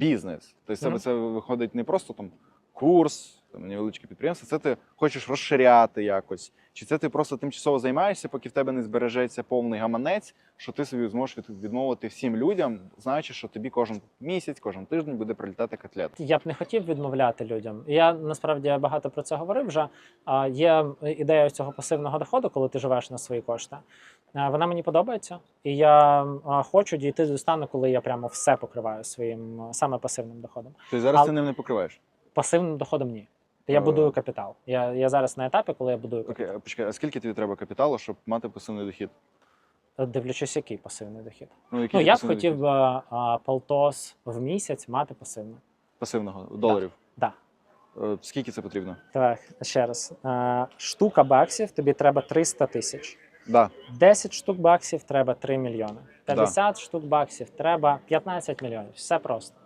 бізнес. Тобто тебе Мгм. це виходить не просто там курс, там невеличке підприємство. Це ти хочеш розширяти якось. Чи це ти просто тимчасово займаєшся, поки в тебе не збережеться повний гаманець, що ти собі зможеш відмовити всім людям, знаючи, що тобі кожен місяць, кожен тиждень буде прилітати котлет. Я б не хотів відмовляти людям. Я насправді багато про це говорив вже. А, Є ідея цього пасивного доходу, коли ти живеш на свої кошти. Вона мені подобається, і я хочу дійти до стану, коли я прямо все покриваю своїм саме пасивним доходом. Ти зараз А- ти ним не покриваєш. Пасивним доходом ні. Я Е. будую капітал. Я, я зараз на етапі, коли я будую капітал. Окей, а почекай, а скільки тобі треба капіталу, щоб мати пасивний дохід? Дивлячись, який пасивний дохід. Ну, який Ну я б хотів дохід? а, а, полтос в місяць мати пасивний. пасивного доларів. Да. Е, Скільки це потрібно? Так, ще раз. А, штука баксів тобі треба 300 тисяч. Да. 10 штук баксів треба 3 мільйони. 50 штук баксів треба 15 мільйонів. Все просто.